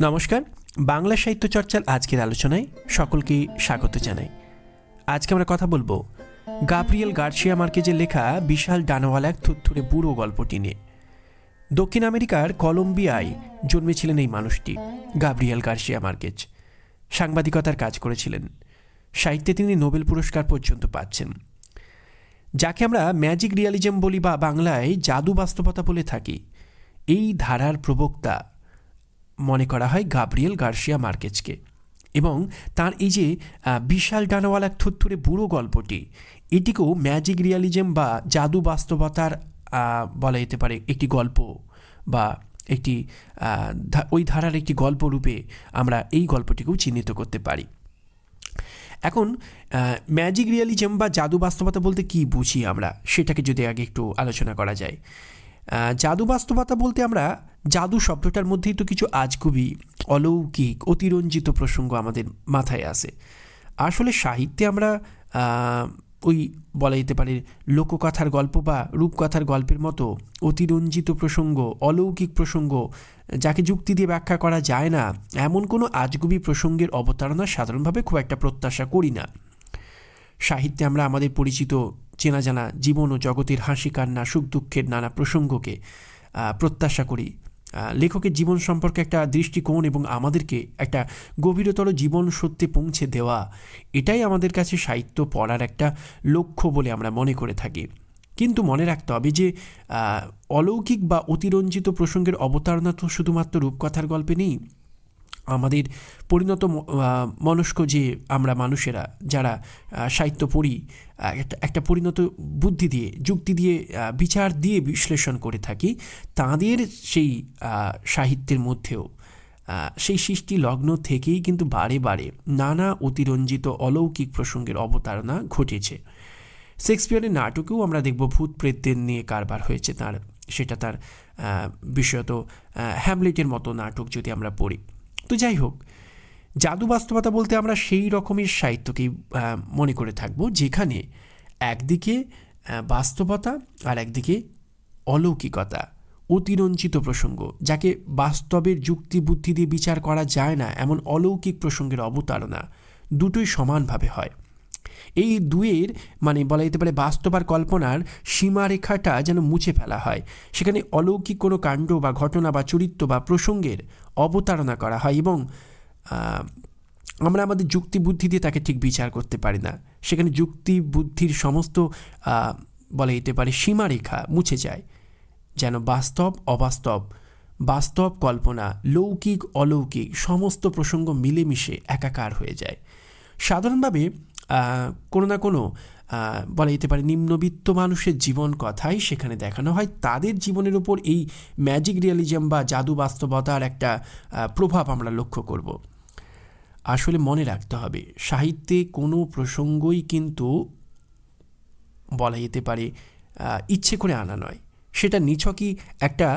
নমস্কার, বাংলা সাহিত্য চর্চার আজকের আলোচনায় সকলকে স্বাগত জানাই। আজকে আমরা কথা বলব গাব্রিয়েল গার্সিয়া মার্কেজের লেখা বিশাল ডানাওয়ালা এক থুরথুরে বুড়ো গল্পটি নিয়ে। দক্ষিণ আমেরিকার কলম্বিয়ায় জন্মেছিলেন এই মানুষটি, গাব্রিয়েল গার্সিয়া মার্কেজ। সাংবাদিকতার কাজ করেছিলেন। সাহিত্যে তিনি নোবেল পুরস্কার পর্যন্ত পাচ্ছেন। যাকে আমরা ম্যাজিক রিয়ালিজম বলি বা বাংলায় জাদু বাস্তবতা বলে থাকি, এই ধারার প্রবক্তা মনে করা হয় গাব্রিয়েল গার্সিয়া মার্কেজকে। এবং তার এই যে বিশাল ডানাওয়ালা থুরথুরে বুড়ো গল্পটি, এটিকেও ম্যাজিক রিয়ালিজম বা জাদু বাস্তবতার বলা যেতে পারে একটি গল্প বা একটি ওই ধারার একটি গল্প রূপে আমরা এই গল্পটিকেও চিহ্নিত করতে পারি। এখন ম্যাজিক রিয়ালিজম বা জাদু বাস্তবতা বলতে কি বুঝি আমরা? সেটাকে যদি আগে একটু আলোচনা করা যায়। জাদু বাস্তবতা বলতে আমরা জাদু শব্দটার মধ্যেই তো কিছু আজগুবি, অলৌকিক, অতিরঞ্জিত প্রসঙ্গ আমাদের মাথায় আসে। আসলে সাহিত্যে আমরা ওই বলা যেতে পারে লোককথার গল্প বা রূপকথার গল্পের মতো অতিরঞ্জিত প্রসঙ্গ, অলৌকিক প্রসঙ্গ, যাকে যুক্তি দিয়ে ব্যাখ্যা করা যায় না, এমন কোনো আজগুবি প্রসঙ্গের অবতারণা সাধারণভাবে খুব একটা প্রত্যাশা করি না। সাহিত্যে আমরা আমাদের পরিচিত চেনা জানা জীবন ও জগতের হাসি কান্না, সুখ দুঃখের নানা প্রসঙ্গকে প্রত্যাশা করি। লেখকের জীবন সম্পর্কে একটা দৃষ্টিকোণ এবং আমাদেরকে একটা গভীরতর জীবন সত্যে পৌঁছে দেওয়া, এটাই আমাদের কাছে সাহিত্য পড়ার একটা লক্ষ্য বলে আমরা মনে করে থাকি। কিন্তু মনে রাখতে হবে যে অলৌকিক বা অতিরঞ্জিত প্রসঙ্গের অবতারণা তো শুধুমাত্র রূপকথার গল্পে নেই। আমাদের পরিণত মনস্ক যে আমরা মানুষেরা, যারা সাহিত্য পড়ি একটা একটা পরিণত বুদ্ধি দিয়ে, যুক্তি দিয়ে বিচার দিয়ে বিশ্লেষণ করে থাকি, তাদের সেই সাহিত্যের মধ্যেও সেই সৃষ্টি লগ্ন থেকেই কিন্তু বারে বারে নানা অতিরঞ্জিত অলৌকিক প্রসঙ্গের অবতারণা ঘটেছে। শেক্সপিয়ারের নাটকেও আমরা দেখব ভূত প্রেতদের নিয়ে কারবার হয়েছে তার, সেটা তার বিশেষত হ্যামলেটের মতো নাটক যদি আমরা পড়ি। তো যাই হোক, জাদু বাস্তবতা বলতে আমরা সেই রকমের সাহিত্যকেই মনে করে থাকব, যেখানে একদিকে বাস্তবতা আর একদিকে অলৌকিকতা, অতিরঞ্জিত প্রসঙ্গ, যাকে বাস্তবের যুক্তি বুদ্ধি দিয়ে বিচার করা যায় না, এমন অলৌকিক প্রসঙ্গের অবতারণা দুটোই সমানভাবে হয়। এই দুয়ের মানে বলা যেতে পারে বাস্তব আর কল্পনার সীমারেখাটা যেন মুছে ফেলা হয়। সেখানে অলৌকিক কোনো কাণ্ড বা ঘটনা বা চরিত্র বা প্রসঙ্গের অবতারণা করা হয় এবং আমরা আমাদের যুক্তি বুদ্ধি দিয়ে তাকে ঠিক বিচার করতে পারি না। সেখানে যুক্তি বুদ্ধির সমস্ত বলা যেতে পারে, সীমারেখা মুছে যায়। যেন বাস্তব, অবাস্তব, বাস্তব কল্পনা, লৌকিক, অলৌকিক, সমস্ত প্রসঙ্গ মিলেমিশে একাকার হয়ে যায়। সাধারণভাবে কোনো না কোনো বলা যেতে পারে নিম্নবিত্ত মানুষের জীবন কথাই সেখানে দেখানো হয়। তাদের জীবনের উপর এই ম্যাজিক রিয়ালিজম বা জাদু বাস্তবতার একটা প্রভাব আমরা লক্ষ্য করব। আসলে মনে রাখতে হবে, সাহিত্যে কোনো প্রসঙ্গই কিন্তু বলা যেতে পারে ইচ্ছে করে আনা নয়। সেটা নিছকই একটা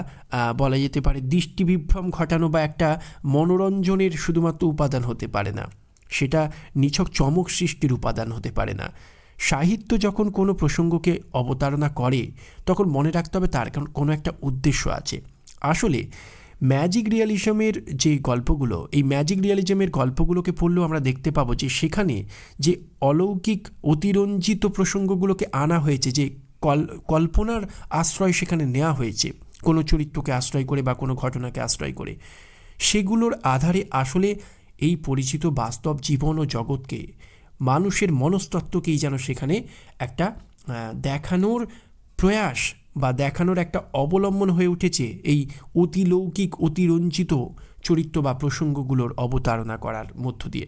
বলা যেতে পারে দৃষ্টিবিভ্রম ঘটানো বা একটা মনোরঞ্জনের শুধুমাত্র উপাদান হতে পারে না। সেটা নিছক চমক সৃষ্টির উপাদান হতে পারে না। সাহিত্য যখন কোনো প্রসঙ্গকে অবতারণা করে, তখন মনে রাখতে হবে তার কোন- একটা উদ্দেশ্য আছে। আসলে ম্যাজিক রিয়ালিজমের যে গল্পগুলো, এই ম্যাজিক রিয়ালিজমের গল্পগুলোকে পড়লেও আমরা দেখতে পাবো যে সেখানে যে অলৌকিক, অতিরঞ্জিত প্রসঙ্গগুলোকে আনা হয়েছে, যে কল, কল্পনার আশ্রয় সেখানে নেওয়া হয়েছে, কোনো চরিত্রকে আশ্রয় করে বা কোনো ঘটনাকে আশ্রয় করে। সেগুলোর আধারে আসলে এই পরিচিত বাস্তব জীবন ও জগৎকে মানুষের মনস্তত্ত্বকেই যেন সেখানে একটা দেখানোর প্রয়াস বা দেখানোর একটা অবলম্বন হয়ে উঠেছে এই অতিলৌকিক, অতিরঞ্জিত চরিত্র বা প্রসঙ্গগুলোর অবতারণা করার মধ্য দিয়ে।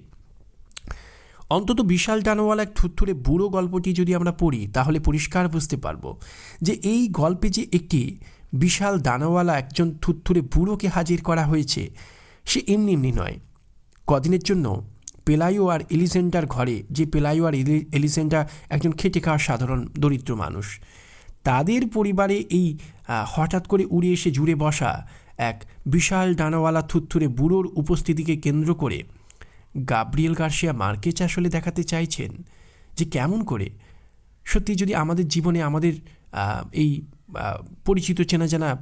অন্তত বিশাল ডানাওয়ালা এক থুরথুরে বুড়ো গল্পটি যদি আমরা পড়ি, তাহলে পরিষ্কার বুঝতে পারব যে এই গল্পে যে একটি বিশাল দানাওয়ালা একজন থুরথুরে বুড়োকে হাজির করা হয়েছে, সে এমনি এমনি নয়। কদিনের জন্য পেলাইও আর এলিসেন্টার ঘরে, যে পেলাইও আর এলি- এলিসেন্টা একজন খেটে খাওয়া সাধারণ দরিদ্র মানুষ। তাদের পরিবারে এই হঠাৎ করে উড়ে এসে জুড়ে বসা এক বিশাল ডানাওয়ালা থুত্থুরে বুড়োর উপস্থিতিকে কেন্দ্র করে গাব্রিয়েল গার্সিয়া মার্কেচ আসলে দেখাতে চাইছেন যে কেমন করে? সত্যি যদি আমাদের জীবনে আমাদের এই পরিচিত চেনা জানা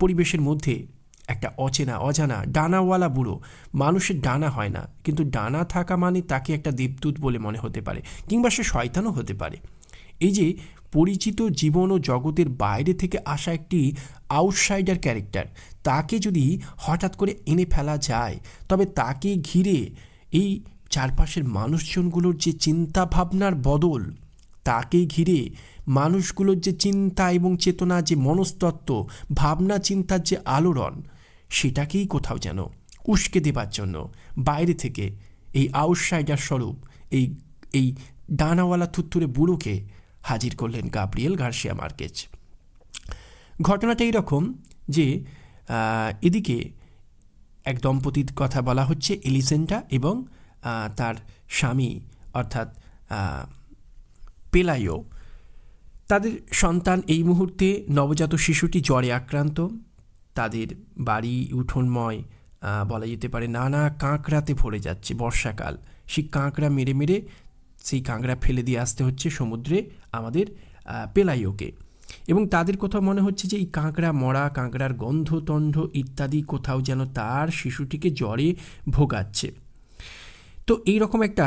পরিবেশের মধ্যে একটা অচেনা, অজানা, ডানাওয়ালা বুড়ো। মানুষের ডানা হয় না, কিন্তু ডানা থাকা মানে তাকে একটা দেবদূত বলে মনে হতে পারে, কিংবা সে শয়তানও হতে পারে। এই যে পরিচিত জীবন ও জগতের বাইরে থেকে আসা একটি আউটসাইডার ক্যারেক্টার তাকে যদি হঠাৎ করে এনে ফেলা যায়, তবে তাকে ঘিরে এই চারপাশের মানুষজনগুলোর যে চিন্তা ভাবনার বদল, তাকে ঘিরে মানুষগুলোর যে চিন্তা এবং চেতনা, যে মনস্তত্ত্ব ভাবনা চিন্তার যে আলোড়ন সেটাকেই কোথাও যেন উস্কে দেবার জন্য বাইরে থেকে এই আউটসাইডার স্বরূপ, এই এই ডানাওয়ালা থুত্তুরে বুড়োকে হাজির করলেন গাব্রিয়েল গার্সিয়া মার্কেজ। ঘটনাটা এইরকম যে এদিকে এক দম্পতির কথা বলা হচ্ছে এলিসেন্টা এবং তার স্বামী অর্থাৎ পেলাইও। তাদের সন্তান এই মুহূর্তে নবজাত শিশুটি জ্বরে আক্রান্ত। তাদের বাড়ি উঠোনময় বলা যেতে পারে নানা কাঁকড়াতে ভরে যাচ্ছে বর্ষাকাল। সেই কাঁকড়া মেরে মেরে সেই কাঁকড়া ফেলে দিয়ে আসতে হচ্ছে সমুদ্রে আমাদের পেলাইওকে। এবং তাদের কোথাও মনে হচ্ছে যে এই কাঁকড়া মরা, কাঁকড়ার গন্ধতণ্ড ইত্যাদি কোথাও যেন তার শিশুটিকে জ্বরে ভোগাচ্ছে। তো এই রকম একটা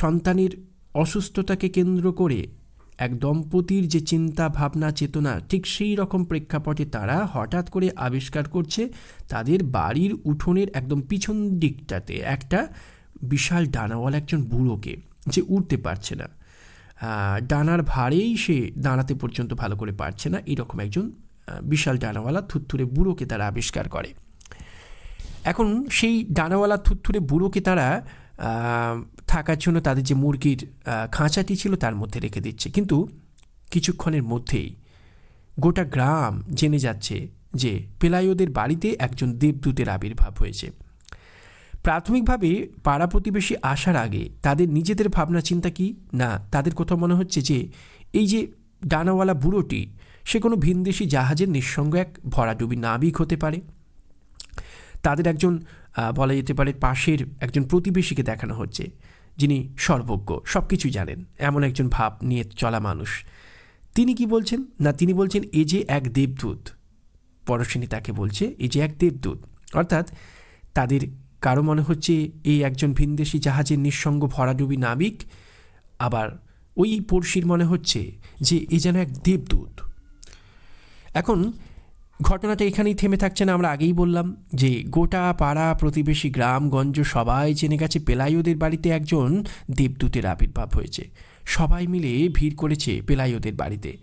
সন্তানের অসুস্থতাকে কেন্দ্র করে এক দম্পতির যে চিন্তা, ভাবনা, চেতনা, ঠিক সেই রকম প্রেক্ষাপটে তারা হঠাৎ করে আবিষ্কার করছে তাদের বাড়ির উঠোনের একদম পিছন দিকটাতে একটা বিশাল ডানাওয়ালা একজন বুড়োকে যে উঠতে পারছে না। ডানার ভারেই সে দাঁড়াতে পর্যন্ত ভালো করে পারছে না। এরকম একজন বিশাল ডানাওয়ালা থুত্থুরে বুড়োকে তারা আবিষ্কার করে। এখন সেই ডানাওয়ালা থুত্থুরে বুড়োকে তারা থাকার জন্য তাদের যে মুরগির খাঁচাটি ছিল তার মধ্যে রেখে দিচ্ছে। কিন্তু কিছুক্ষণের মধ্যেই গোটা গ্রাম জেনে যাচ্ছে যে পেলায়োদের বাড়িতে একজন দেবদূতের আবির্ভাব হয়েছে। প্রাথমিকভাবে পাড়া প্রতিবেশী আসার আগে তাদের নিজেদের ভাবনা চিন্তা কি? না, তাদের কোথাও মনে হচ্ছে যে এই যে ডানাওয়ালা বুড়োটি, সে কোনো ভিনদেশি জাহাজের নিঃসঙ্গ এক ভরাডুবি নাবিক হতে পারে। তাদের একজন বলা যেতে পারে পাশের একজন প্রতিবেশীকে দেখানো হচ্ছে, যিনি সর্বজ্ঞ সব কিছুই জানেন, এমন একজন ভাব নিয়ে চলা মানুষ। তিনি কি বলছেন? না, তিনি বলছেন, এ যে এক দেবদূত। পরশিনী তাকে বলছে এই যে এক দেবদূত। অর্থাৎ তাদের কারও মনে হচ্ছে এই একজন ভিনদেশি জাহাজের নিঃসঙ্গ ভরাডুবি নাবিক, আবার ওই পড়শির মনে হচ্ছে যে এ যেন এক দেবদূত। এখন ঘটনাটা এখানেই থেমে থাকছে না। আমরা আগেই বললাম যে গোটা পাড়া প্রতিবেশী গ্রামগঞ্জ সবাই জেনে গেছে পেলাইওদের বাড়িতে একজন দেবদূতের আবির্ভাব হয়েছে। সবাই মিলে ভিড় করেছে পেলাইওদের বাড়িতে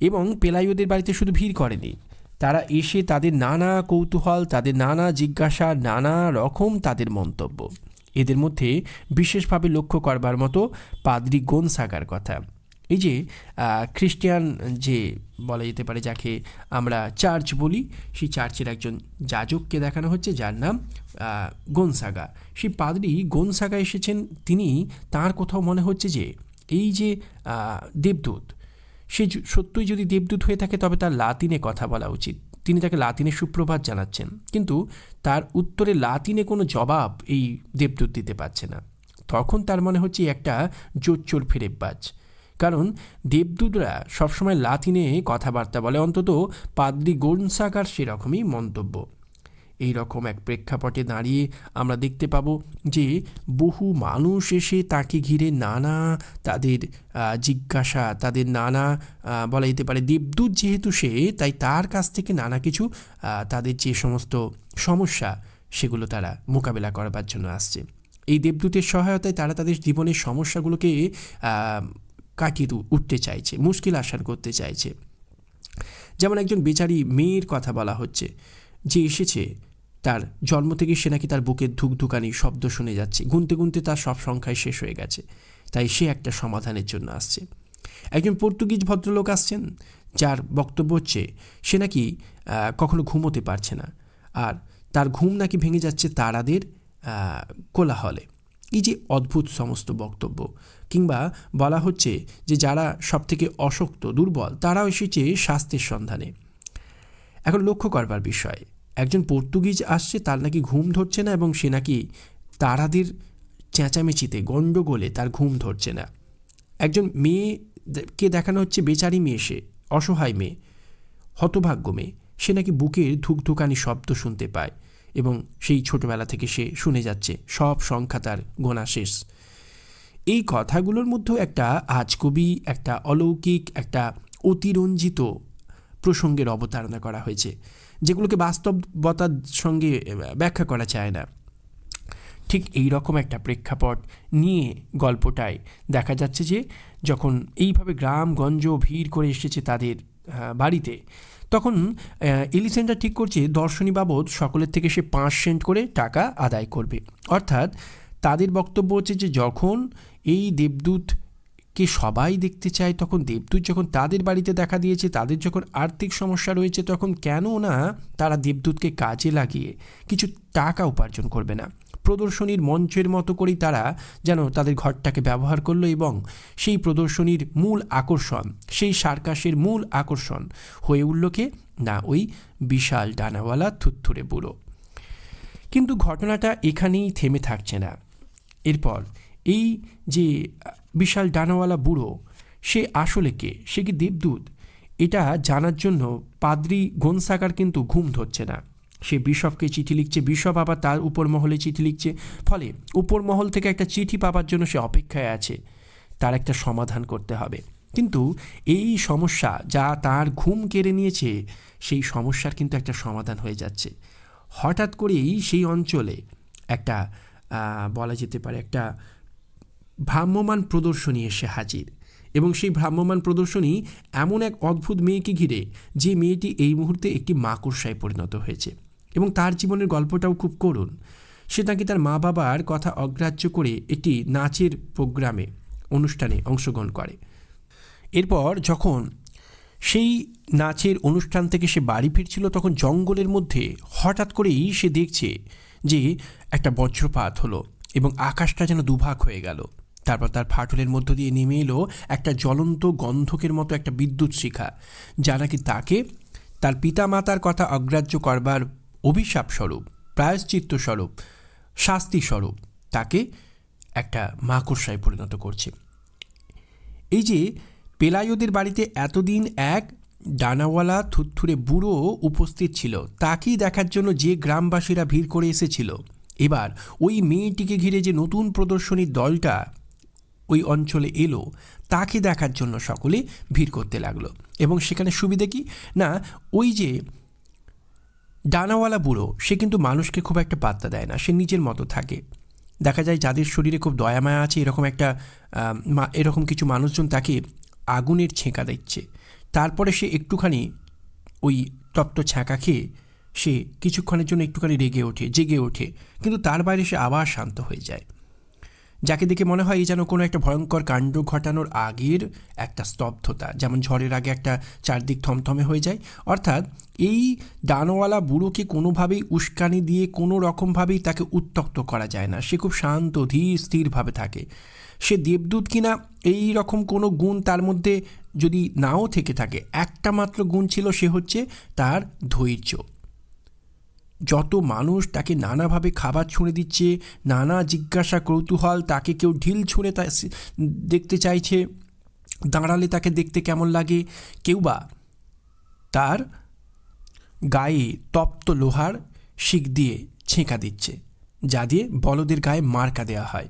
এবং পেলাইওদের বাড়িতে শুধু ভিড় করেনি। তারা এসে তাদের নানা কৌতূহল, তাদের নানা জিজ্ঞাসা, নানা রকম তাদের মন্তব্য। এদের মধ্যে বিশেষভাবে লক্ষ্য করবার মতো পাদ্রি গোনসাগার কথা। এই যে খ্রিস্টিয়ান যে বলা যেতে পারে যাকে আমরা চার্চ বলি, সেই চার্চের একজন যাজককে দেখানো হচ্ছে, যার নাম গোনসাগা। সেই পাদ্রি গোনসাগা এসেছেন, তিনি তার কোথাও মনে হচ্ছে যে, এই যে দেবদূত, সে সত্যই যদি দেবদূত হয়ে থাকে, তবে তার লাতিনে কথা বলা উচিত। তিনি তাকে লাতিনে সুপ্রভাত জানাচ্ছেন, কিন্তু তার উত্তরে লাতিনে কোনো জবাব এই দেবদূত দিতে পারছে না। তখন তার মনে হচ্ছে, একটা জোচ্চোর ফেরেববাজ। কারণ দেবদূতরা সবসময় লাতিনে কথাবার্তা বলে, অন্তত পাদ্রি গোনসাকার সেরকমই মন্তব্য। এই রকম এক প্রেক্ষাপটে দাঁড়িয়ে আমরা দেখতে পাবো যে বহু মানুষ এসে তাকে ঘিরে নানা তাদের জিজ্ঞাসা, তাদের নানা বলা যেতে পারে দেবদূত যেহেতু সে, তাই তার কাছ থেকে নানা কিছু তাদের যে সমস্ত সমস্যা সেগুলো তারা মোকাবেলা করবার জন্য আসছে। এই দেবদূতের সহায়তায় তারা তাদের জীবনের সমস্যাগুলোকে কাটিয়ে উঠতে চাইছে, মুশকিল আসান করতে চাইছে। যেমন একজন বেচারি মেয়ের কথা বলা হচ্ছে, যে এসেছে, তার জন্ম থেকে সে নাকি তার বুকের ধুকধুকানি শব্দ শুনে যাচ্ছে, গুনতে গুনতে তার সব সংখ্যায় শেষ হয়ে গেছে, তাই সে একটা সমাধানের জন্য আসছে। একজন পর্তুগিজ ভদ্রলোক আসছেন, যার বক্তব্য হচ্ছে, সে নাকি কখনো ঘুমোতে পারছে না, আর তার ঘুম নাকি ভেঙে যাচ্ছে তারাদের কোলাহলে। এই যে অদ্ভুত সমস্ত বক্তব্য, কিংবা বলা হচ্ছে যে যারা সবথেকে অশক্ত, দুর্বল, তারাও এসেছে স্বাস্থ্যের সন্ধানে। এখন লক্ষ্য করবার বিষয়, একজন পর্তুগিজ আসছে, তার নাকি ঘুম ধরছে না, এবং সে নাকি তারাদের চেঁচামেচিতে, গণ্ডগোলে তার ঘুম ধরছে না। একজন মেয়েকে দেখানো হচ্ছে, বেচারি মেয়ে সে, অসহায় মেয়ে, হতভাগ্য মেয়ে। সে নাকি বুকের ধুকধুকানি শব্দ শুনতে পায়। এবং সেই ছোটবেলা থেকে সে শুনে যাচ্ছে, সব সংখ্যা তার গোনা শেষ। এই কথাগুলোর মধ্যেও একটা আজকবি একটা অলৌকিক, একটা অতিরঞ্জিত প্রসঙ্গের অবতারণা করা হয়েছে, যেগুলোকে বাস্তবতার সঙ্গে ব্যাখ্যা করা যায় না। ঠিক এই রকম একটা প্রেক্ষাপট নিয়ে গল্পটায় দেখা যাচ্ছে যে, যখন এইভাবে গ্রামগঞ্জ ভিড় করে এসেছে তাদের বাড়িতে তখন এলিসেন্টটা ঠিক করছে দর্শনী বাবদ সকলের থেকে সে পাঁচ সেন্ট করে টাকা আদায় করবে। অর্থাৎ তাদের বক্তব্য হচ্ছে যে যখন এই দেবদূতকে সবাই দেখতে চায়, তখন দেবদূত যখন তাদের বাড়িতে দেখা দিয়েছে, তাদের যখন আর্থিক সমস্যা রয়েছে, তখন কেন না তারা দেবদূতকে কাজে লাগিয়ে কিছু টাকা উপার্জন করবে না। প্রদর্শনীর মঞ্চের মতো করেই তারা যেন তাদের ঘরটাকে ব্যবহার করল এবং সেই প্রদর্শনীর মূল আকর্ষণ, সেই সার্কাসের মূল আকর্ষণ হয়ে উঠল কে? না, ওই বিশাল ডানাওয়ালা থুত্থুরে বুড়ো। কিন্তু ঘটনাটা এখানেই থেমে থাকছে না। এরপর এই যে বিশাল ডানাওয়ালা বুড়ো, সে আসলে কে? সে কি দেবদূত? এটা জানার জন্য পাদ্রি গনসাকার কিন্তু ঘুম ধরছে না। সে বিশপকে চিঠি লিখছে, বিশপ আবার তার উপর মহলে চিঠি লিখছে। ফলে উপর মহল থেকে একটা চিঠি পাবার জন্য সে অপেক্ষায় আছে। তার একটা সমাধান করতে হবে। কিন্তু এই সমস্যা যা তার ঘুম কেড়ে নিয়েছে, সেই সমস্যার কিন্তু একটা সমাধান হয়ে যাচ্ছে। হঠাৎ করেই সেই অঞ্চলে একটা বলা যেতে পারে একটা ভ্রাম্যমান প্রদর্শনী এসে হাজির। এবং সেই ভ্রাম্যমান প্রদর্শনী এমন এক অদ্ভুত মেয়েকে ঘিরে যে মেয়েটি এই মুহূর্তে একটি মাকড়সায় পরিণত হয়েছে। এবং তার জীবনের গল্পটাও খুব করুণ। সে নাকি তার মা বাবার কথা অগ্রাহ্য করে একটি নাচের প্রোগ্রামে, অনুষ্ঠানে অংশগ্রহণ করে। এরপর যখন সেই নাচের অনুষ্ঠান থেকে সে বাড়ি ফিরছিল, তখন জঙ্গলের মধ্যে হঠাৎ করেই সে দেখছে যে একটা বজ্রপাত হলো এবং আকাশটা যেন দুভাগ হয়ে গেল। তারপর তার ফাটলের মধ্য দিয়ে নেমে এলো একটা জ্বলন্ত গন্ধকের মতো একটা বিদ্যুৎ শিখা, যা নাকি তাকে তার পিতামাতার কথা অগ্রাহ্য করবার অভিশাপ স্বরূপ প্রায়শ্চিত্ত স্বরূপ শাস্তি স্বরূপ তাকে একটা মাকড়সায় পরিণত করছে। এই যে পেলায়োদের বাড়িতে এতদিন এক ডানাওয়ালা থুরথুরে বুড়ো উপস্থিত ছিল, তাকেই দেখার জন্য যে গ্রামবাসীরা ভিড় করে এসেছিল। এবার ওই মেয়েটিকে ঘিরে যে নতুন প্রদর্শনীর দলটা ওই অঞ্চলে এলো, তাকে দেখার জন্য সকলে ভিড় করতে লাগল। এবং সেখানে সুবিধে কি? না, ওই যে ডানাওয়ালা বুড়ো, সে কিন্তু মানুষকে খুব একটা পাত্তা দেয় না, সে নিজের মতো থাকে। দেখা যায় যাদের শরীরে খুব দয়ামায়া আছে, এরকম একটা এরকম কিছু মানুষজন তাকে আগুনের ছেঁকা দিচ্ছে। তারপরে সে একটুখানি ওই তপ্ত ছ্যাঁকা খেয়ে সে কিছুক্ষণের জন্য একটুখানি রেগে ওঠে, জেগে ওঠে। কিন্তু তার বাইরে সে আবার শান্ত হয়ে যায়। যাকে দেখে মনে হয় এই যেন কোনো একটা ভয়ঙ্কর কাণ্ড ঘটানোর আগের একটা স্তব্ধতা, যেমন ঝড়ের আগে একটা চারদিক থমথমে হয়ে যায়। অর্থাৎ এই ডানওয়ালা বুড়োকে কোনোভাবেই উস্কানি দিয়ে কোনো রকমভাবেই তাকে উত্তক্ত করা যায় না। সে খুব শান্ত, ধীর, স্থিরভাবে থাকে। সে দেবদূত কিনা এই রকম কোনো গুণ তার মধ্যে যদি নাও থেকে থাকে, একটা মাত্র গুণ ছিল সে হচ্ছে তার ধৈর্য। যত মানুষ তাকে নানাভাবে খাবার ছুঁড়ে দিচ্ছে, নানা জিজ্ঞাসা কৌতূহল তাকে কেউ ঢিল ছুঁড়ে তা দেখতে চাইছে, দাঁড়ালে তাকে দেখতে কেমন লাগে। কেউ বা তার গায়ে তপ্ত লোহার শিক দিয়ে ছেঁকা দিচ্ছে, যা দিয়ে বলদের গায়ে মার্কা দেওয়া হয়,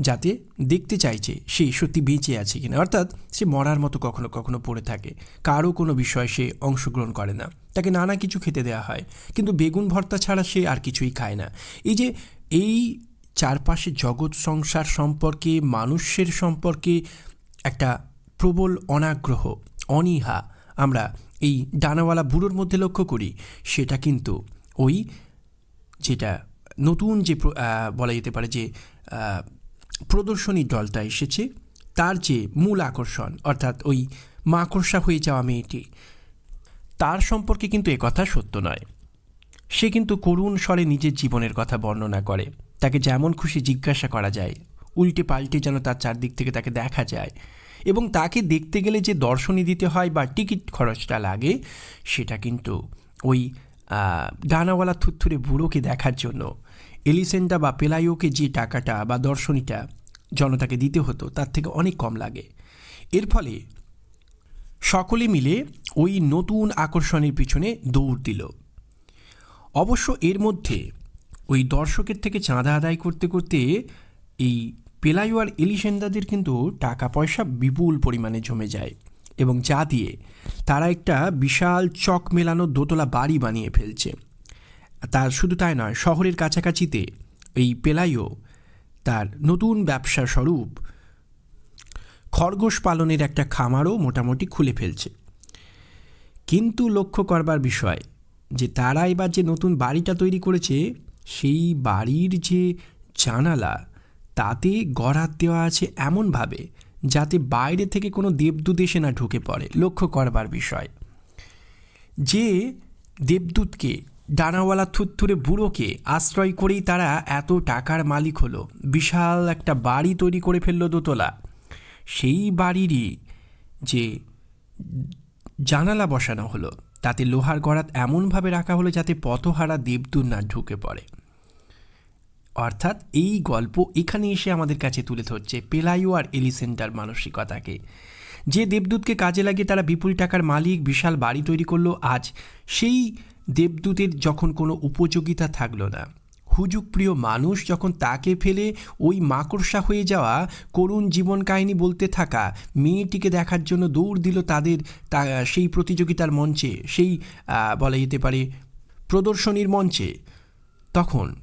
যাতে দেখতে চাইছে সে সত্যি বেঁচে আছে কিনা। অর্থাৎ সে মরার মতো কখনো কখনো পড়ে থাকে। কারও কোনো বিষয়ে সে অংশগ্রহণ করে না। তাকে নানা কিছু খেতে দেওয়া হয়। কিন্তু বেগুন ভর্তা ছাড়া সে আর কিছুই খায় না। এই যে এই চারপাশে জগৎ সংসার সম্পর্কে, মানুষের সম্পর্কে একটা প্রবল অনাগ্রহ, অনীহা আমরা এই ডানাওয়ালা বুড়োর মধ্যে লক্ষ্য করি, সেটা কিন্তু ওই যেটা নতুন যে বলা যেতে পারে যে প্রদর্শনী দলটা এসেছে, তার যে মূল আকর্ষণ, অর্থাৎ ওই মাকড়সা হয়ে যাওয়া মেয়েটি তার সম্পর্কে কিন্তু কথা সত্য নয়। সে কিন্তু করুণ স্বরে নিজের জীবনের কথা বর্ণনা করে। তাকে যেমন খুশি জিজ্ঞাসা করা যায়, উল্টে পাল্টে যেন তার চারদিক থেকে তাকে দেখা যায় এবং তাকে দেখতে গেলে যে দর্শনী দিতে হয় বা টিকিট খরচটা লাগে, সেটা কিন্তু ওই ডানাওয়ালা থুত্থুরে বুড়োকে দেখার জন্য। এলিসেন্টা বা পেলাইওকে যে টাকাটা বা দর্শনীটা জনতাকে দিতে হতো, তার থেকে অনেক কম লাগে। এর ফলে সকলে মিলে ওই নতুন আকর্ষণের পিছনে দৌড় দিল। অবশ্য এর মধ্যে ওই দর্শকের থেকে চাঁদা আদায় করতে করতে এই পেলাইও আর এলিসেন্দাদের কিন্তু টাকা পয়সা বিপুল পরিমাণে জমে যায় এবং যা দিয়ে তারা একটা বিশাল চক মেলানো দোতলা বাড়ি বানিয়ে ফেলছে। তার শুধু তাই নয়, শহরের কাছাকাছিতে এই পেলাইও তার নতুন ব্যবসা স্বরূপ খরগোশ পালনের একটা খামারও মোটামুটি খুলে ফেলছে। কিন্তু লক্ষ্য করবার বিষয় যে তারা এবার যে নতুন বাড়িটা তৈরি করেছে, সেই বাড়ির যে জানালা, তাতে গড়াত দেওয়া আছে এমনভাবে যাতে বাইরে থেকে কোনো দেবদূত এসে না ঢুকে পড়ে, লক্ষ্য করবার বিষয়। যে দেবদূতকে, ডানাওয়ালা থুত্থুরে বুড়োকে আশ্রয় করেই তারা এত টাকার মালিক হলো, বিশাল একটা বাড়ি তৈরি করে ফেলল দোতলা। সেই বাড়িরই যে জানালা বসানো হলো, তাতে লোহার গড়াত এমনভাবে রাখা হলো যাতে পথহারা দেবদূত না ঢুকে পড়ে। অর্থাৎ এই গল্প এখানে এসে আমাদের কাছে তুলে ধরছে পেলাইও আর এলিসেন্টার মানসিকতাকে। যে দেবদূতকে কাজে লাগিয়ে তারা বিপুল টাকার মালিক, বিশাল বাড়ি তৈরি করল, আজ সেই দেবদূতের যখন কোনো উপযোগিতা থাকল না। হুজুক প্রিয় মানুষ যখন তাকে ফেলে ওই মাকড়সা হয়ে যাওয়া করুণ জীবন কাহিনী বলতে থাকা মেয়েটিকে দেখার জন্য দৌড় দিল তাদের তা, সেই প্রতিযোগিতার মঞ্চে, সেই বলা যেতে পারে প্রদর্শনীর মঞ্চে। তখন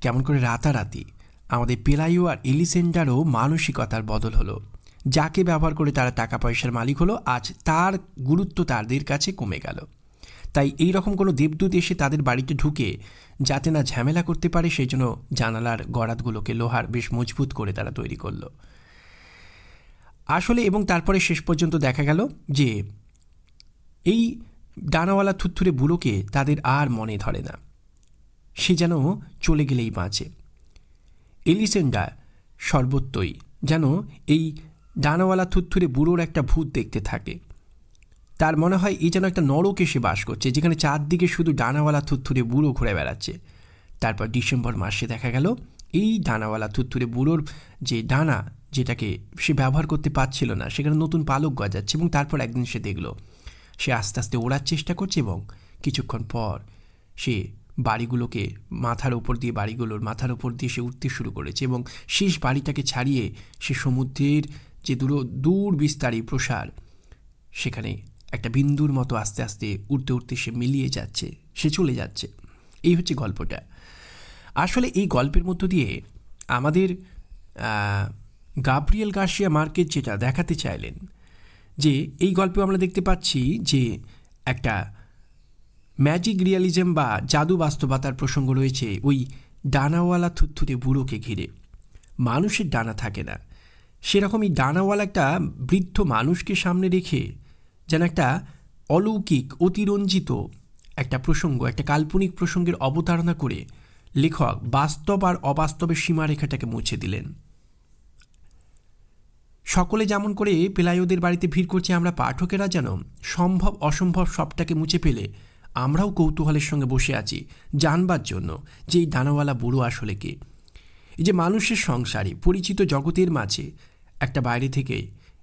কেমন করে রাতারাতি আমাদের পেলাইও আর এলিসেন্ডারও মানসিকতার বদল হলো। যাকে ব্যবহার করে তারা টাকা পয়সার মালিক হলো, আজ তার গুরুত্ব তাদের কাছে কমে গেল। তাই এই রকম কোনো দেবদূত এসে তাদের বাড়িতে ঢুকে যাতে না ঝামেলা করতে পারে, সেই জন্য জানালার গড়াতগুলোকে লোহার বেশ মজবুত করে তারা তৈরি করল। আসলে এবং তারপরে শেষ পর্যন্ত দেখা গেল যে এই ডানাওয়ালা থুত্থুরে বুড়োকে তাদের আর মনে ধরে না। সে যেন চলে গেলেই বাঁচে। এলিসেন্ডা সর্বত্রই যেন এই ডানাওয়ালা থুত্থুরে বুড়োর একটা ভূত দেখতে থাকে। তার মনে হয় এই যেন একটা নরকে সে বাস করছে, যেখানে চারদিকে শুধু ডানাওয়ালা থুত্থুরে বুড়ো ঘুরে বেড়াচ্ছে। তারপর ডিসেম্বর মাসে দেখা গেল, এই ডানাওয়ালা থুত্থুরে বুড়োর যে ডানা, যেটাকে সে ব্যবহার করতে পারছিল না, সেখানে নতুন পালক গজাচ্ছে এবং তারপর একদিন সে দেখল, সে আস্তে আস্তে ওড়ার চেষ্টা করছে এবং কিছুক্ষণ পর সে বাড়িগুলোকে মাথার ওপর দিয়ে, বাড়িগুলোর মাথার ওপর দিয়ে সে উঠতে শুরু করেছে এবং শেষ বাড়িটাকে ছাড়িয়ে সে সমুদ্রের যে দূর দূর বিস্তারী প্রসার, সেখানে একটা বিন্দুর মতো আস্তে আস্তে উঠতে উঠতে সে মিলিয়ে যাচ্ছে, সে চলে যাচ্ছে। এই হচ্ছে গল্পটা। আসলে এই গল্পের মধ্য দিয়ে আমাদের গাব্রিয়েল গার্সিয়া মার্কেট যেটা দেখাতে চাইলেন, যে এই গল্পে আমরা দেখতে পাচ্ছি যে একটা ম্যাজিক রিয়ালিজম বা জাদু বাস্তবতার প্রসঙ্গ রয়েছে ওই ডানাওয়ালা থুত্থুরে বুড়োকে ঘিরে। মানুষের ডানা থাকে না। সেরকমই ডানাওয়ালা একটা বৃদ্ধ মানুষকে সামনে রেখে যেন একটা অলৌকিক, অতিরঞ্জিত একটা প্রসঙ্গ, একটা কাল্পনিক প্রসঙ্গের অবতারণা করে লেখক বাস্তব আর অবাস্তবের সীমারেখাটাকে মুছে দিলেন। সকলে যেমন করে পেলায়োদের বাড়িতে ভিড় করছে আমরা পাঠকেরা যেন সম্ভব, অসম্ভব সবটাকে মুছে ফেলে আমরাও কৌতূহলের সঙ্গে বসে আছি জানবার জন্য যে এই দানাওয়ালা বুড়ো আসলে কে। এই যে মানুষের সংসারে পরিচিত জগতের মাঝে একটা বাইরে থেকে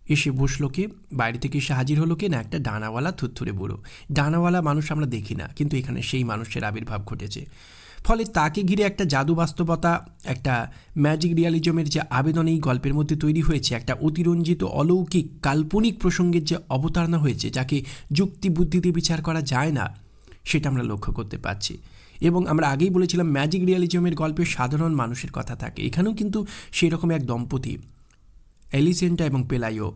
এসে বসল কে? বাইরে থেকে এসে হাজির হলো কে? না, একটা ডানাওয়ালা থুত্থুরে বুড়ো। ডানাওয়ালা মানুষ আমরা দেখি না, কিন্তু এখানে সেই মানুষের আবির্ভাব ঘটেছে। ফলে তাকে ঘিরে একটা জাদু বাস্তবতা, একটা ম্যাজিক রিয়ালিজমের যে আবেদন এই গল্পের মধ্যে তৈরি হয়েছে, একটা অতিরঞ্জিত, অলৌকিক, কাল্পনিক প্রসঙ্গের যে অবতারণা হয়েছে, যাকে যুক্তি বুদ্ধিতে বিচার করা যায় না, সেটা আমরা লক্ষ্য করতে পারছি। এবং আমরা আগেই বলেছিলাম ম্যাজিক রিয়ালিজমের গল্পে সাধারণ মানুষের কথা থাকে। এখানেও কিন্তু সেই রকম এক দম্পতি এলিসেন্টা এবং পেলাইও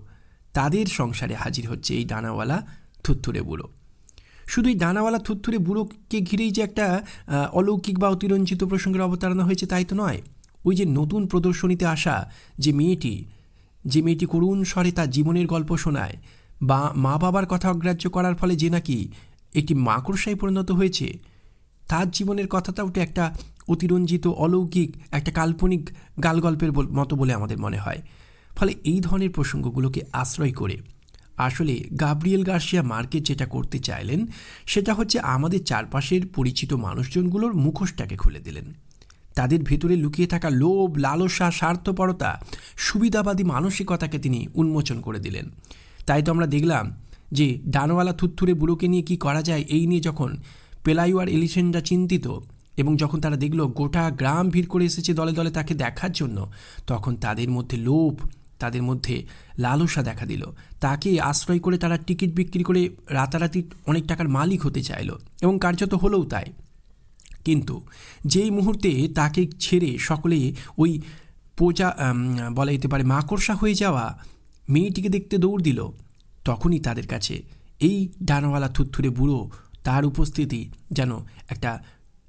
তাদের সংসারে হাজির হচ্ছে এই ডানাওয়ালা থুত্থুরে বুড়ো। শুধু এই ডানাওয়ালা থুত্থুরে বুড়োকে ঘিরেই যে একটা অলৌকিক বা অতিরঞ্জিত প্রসঙ্গের অবতারণা হয়েছে তাই তো নয়। ওই যে নতুন প্রদর্শনীতে আসা যে মেয়েটি যে মেয়েটি করুণ স্বরে তার জীবনের গল্প শোনায়, বা মা বাবার কথা অগ্রাহ্য করার ফলে যে নাকি একটি মাকড়সায় পরিণত হয়েছে, তার জীবনের কথাটাও তো একটা অতিরঞ্জিত, অলৌকিক, একটা কাল্পনিক গালগল্পের মতো বলে আমাদের মনে হয়। ফলে এই ধরনের প্রসঙ্গগুলোকে আশ্রয় করে। আসলে গাব্রিয়েল গার্সিয়া মার্কেট যেটা করতে চাইলেন, সেটা হচ্ছে আমাদের চারপাশের পরিচিত মানুষজনগুলোর মুখোশটাকে খুলে দিলেন। তাদের ভেতরে লুকিয়ে থাকা লোভ, লালসা, স্বার্থপরতা, সুবিধাবাদী মানসিকতাকে তিনি উন্মোচন করে দিলেন। তাই তো আমরা দেখলাম যে ডানওয়ালা থুত্থুরে বুড়োকে নিয়ে কি করা যায় এই নিয়ে যখন পেলাইও আর এলিসেনরা চিন্তিত এবং যখন তারা দেখল গোটা গ্রাম ভিড় করে এসেছে দলে দলে তাকে দেখার জন্য, তখন তাদের মধ্যে লোভ তাদের মধ্যে লালসা দেখা দিল। তাকে আশ্রয় করে তারা টিকিট বিক্রি করে রাতারাতি অনেক টাকার মালিক হতে চাইলো এবং কার্যত হলেও তাই। কিন্তু যেই মুহূর্তে তাকে ছেড়ে সকলে ওই পোজা বলা যেতে পারে মাকড়সা হয়ে যাওয়া মেয়েটিকে দেখতে দৌড় দিল, তখনই তাদের কাছে এই ডানাওয়ালা থুত্থুরে বুড়ো তার উপস্থিতি যেন একটা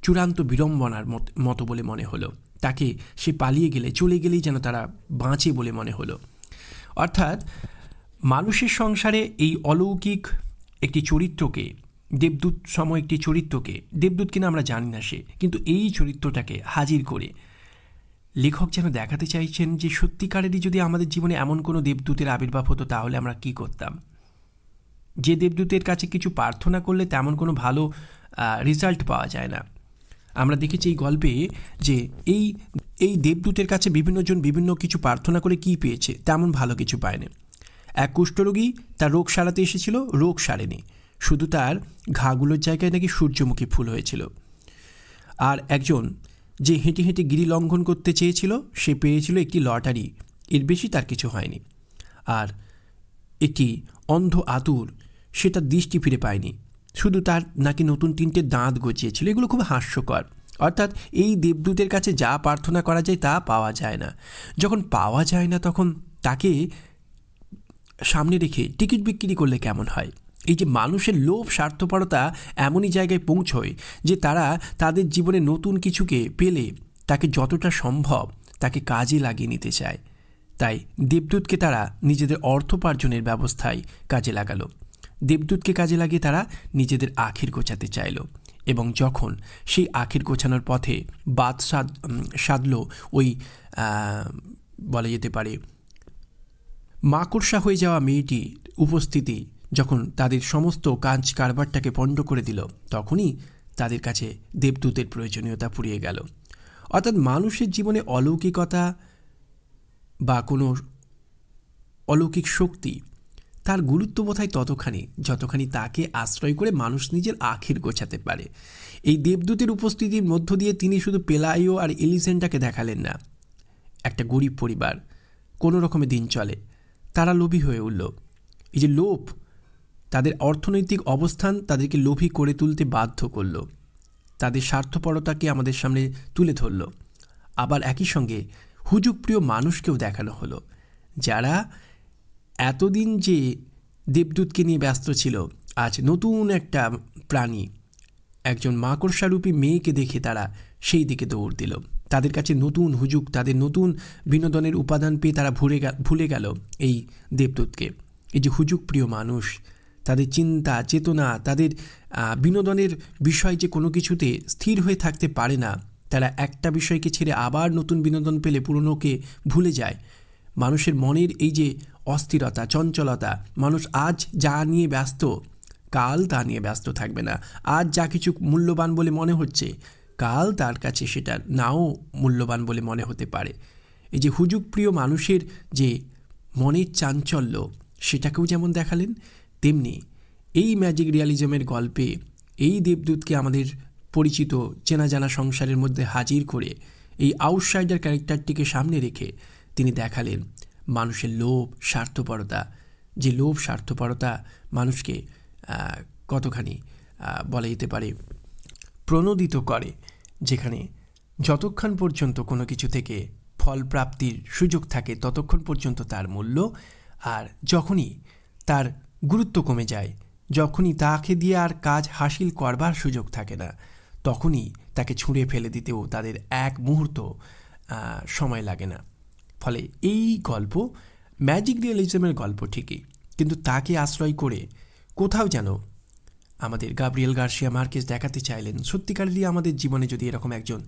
চূড়ান্ত বিড়ম্বনার মতো বলে মনে হলো। তাকে সে পালিয়ে গেলে, চলে গেলেই যেন তারা বাঁচে বলে মনে হলো। অর্থাৎ মানুষের সংসারে এই অলৌকিক একটি চরিত্রকে, দেবদূত সম একটি চরিত্রকে, দেবদূত কিনা আমরা জানি না সে, কিন্তু এই চরিত্রটাকে হাজির করে লেখক যেন দেখাতে চাইছেন যে সত্যিকারেরই যদি আমাদের জীবনে এমন কোনো দেবদূতের আবির্ভাব হতো, তাহলে আমরা কি করতাম? যে দেবদূতের কাছে কিছু প্রার্থনা করলে তেমন কোনো ভালো রেজাল্ট পাওয়া যায় না। আমরা দেখেছি এই গল্পে যে এই এই দেবদূতের কাছে বিভিন্নজন বিভিন্ন কিছু প্রার্থনা করে কি পেয়েছে, তেমন ভালো কিছু পায়নি। এক কুষ্ঠরোগী তার রোগ সারাতে এসেছিল, রোগ সারেনি। শুধু তার ঘাগুলোর জায়গায় নাকি সূর্যমুখী ফুল হয়েছিল। আর একজন যে হেঁটে হেঁটে গিরি লঙ্ঘন করতে চেয়েছিল, সে পেয়েছিল একটি লটারি। এর বেশি তার কিছু হয়নি। আর একটি অন্ধ আতুর, সে তার দৃষ্টি ফিরে পায়নি। শুধু তার নাকি নতুন তিনটে দাঁত গজিয়েছিল, এগুলো খুব হাস্যকর। অর্থাৎ এই দেবদূতের কাছে যা প্রার্থনা করা যায় তা পাওয়া যায় না। যখন পাওয়া যায় না, তখন তাকে সামনে রেখে টিকিট বিক্রি করলে কেমন হয়? এই যে মানুষের লোভ, স্বার্থপরতা এমনই জায়গায় পৌঁছয় যে তারা তাদের জীবনে নতুন কিছুকে পেলে তাকে যতটা সম্ভব তাকে কাজে লাগিয়ে নিতে চায়। তাই দেবদূতকে তারা নিজেদের অর্থোপার্জনের ব্যবস্থায় কাজে লাগালো। দেবদূতকে কাজে লাগিয়ে তারা নিজেদের আখির গোছাতে চাইল এবং যখন সেই আখির গোছানোর পথে বাদ সাদ সাধল ওই বলা যেতে পারে, মাকড়সা হয়ে যাওয়া মেয়েটির উপস্থিতি যখন তাদের সমস্ত কাজ কারবারটাকে পণ্ড করে দিল, তখনই তাদের কাছে দেবদূতের প্রয়োজনীয়তা ফুরিয়ে গেল। অর্থাৎ মানুষের জীবনে অলৌকিকতা বা কোনো অলৌকিক শক্তি তার গুরুত্ব বোধহয় ততখানি, যতখানি তাকে আশ্রয় করে মানুষ নিজের আখের গোছাতে পারে। এই দেবদূতের উপস্থিতির মধ্য দিয়ে তিনি শুধু পেলাইও আর এলিসেন্টাকে দেখালেন না। একটা গরিব পরিবার, কোনো রকমে দিন চলে, তারা লোভী হয়ে উঠল। এই যে লোভ, তাদের অর্থনৈতিক অবস্থান তাদেরকে লোভী করে তুলতে বাধ্য করল। তাদের স্বার্থপরতাকে আমাদের সামনে তুলে ধরল। আবার একই সঙ্গে হুজুগপ্রিয় মানুষকেও দেখানো হলো, যারা এতদিন যে দেবদূতকে নিয়ে ব্যস্ত ছিল, আজ নতুন একটা প্রাণী, একজন মাকড়সারূপী মেয়েকে দেখে তারা সেই দিকে দৌড় দিল। তাদের কাছে নতুন হুজুক তাদের নতুন বিনোদনের উপাদান পেয়ে তারা ভুলে ভুলে গেল এই দেবদূতকে। এই যে হুজুক প্রিয় মানুষ, তাদের চিন্তা, চেতনা, তাদের বিনোদনের বিষয় যে কোনো কিছুতে স্থির হয়ে থাকতে পারে না, তারা একটা বিষয়কে ছেড়ে আবার নতুন বিনোদন পেলে পুরনোকে ভুলে যায়। মানুষের মনের এই যে অস্থিরতা, চঞ্চলতা। মানুষ আজ যা নিয়ে ব্যস্ত, কাল তা নিয়ে ব্যস্ত থাকবে না। আজ যা কিছু মূল্যবান বলে মনে হচ্ছে, কাল তার কাছে সেটা নাও মূল্যবান বলে মনে হতে পারে। এই যে হুজুক প্রিয় মানুষের যে মনের চাঞ্চল্য, সেটাকেও যেমন দেখালেন, তেমনি এই ম্যাজিক রিয়ালিজমের গল্পে এই দেবদূতকে আমাদের পরিচিত চেনা জানা সংসারের মধ্যে হাজির করে এই আউটসাইডার ক্যারেক্টারটিকে সামনে রেখে তিনি দেখালেন মানুষের লোভ, স্বার্থপরতা। যে লোভ, স্বার্থপরতা মানুষকে কতখানি বলা যেতে পারে, প্রণোদিত করে, যেখানে যতক্ষণ পর্যন্ত কোনো কিছু থেকে ফল প্রাপ্তির সুযোগ থাকে, ততক্ষণ পর্যন্ত তার মূল্য আর যখনই তার গুরুত্ব কমে যায়, যখনই তাকে দিয়ে আর কাজ হাসিল করবার সুযোগ থাকে না, তখনই তাকে ছুঁড়ে ফেলে দিতেও তাদের এক মুহূর্ত সময় লাগে না। ফলে এই গল্প ম্যাজিক রিয়েলিজমের গল্প ঠিকই। কিন্তু তাকে আশ্রয় করে কোথাও যেন আমাদের গাব্রিয়েল গার্সিয়া মার্কেস দেখাতে চাইলেন সত্যিকারেরই আমাদের জীবনে যদি এরকম একজন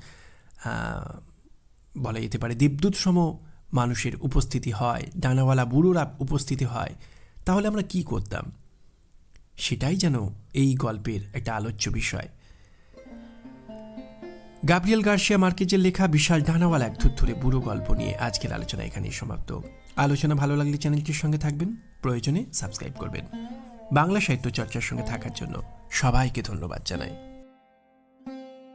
বলা যেতে পারে দেবদূত সম মানুষের উপস্থিতি হয়, ডানাওয়ালা বুড়োরা উপস্থিতি হয়, তাহলে আমরা কি করতাম? সেটাই যেন এই গল্পের একটা আলোচ্য বিষয়। গাব্রিয়েল গার্সিয়া মার্কেজের লেখা বিশাল ডানাওয়ালা এক ধরে বুড়ো গল্প নিয়ে আজকের আলোচনা এখানেই সমাপ্ত। আলোচনা ভালো লাগলে চ্যানেলটির সঙ্গে থাকবেন, প্রয়োজনে সাবস্ক্রাইব করবেন। বাংলা সাহিত্য চর্চার সঙ্গে থাকার জন্য সবাইকে ধন্যবাদ জানাই।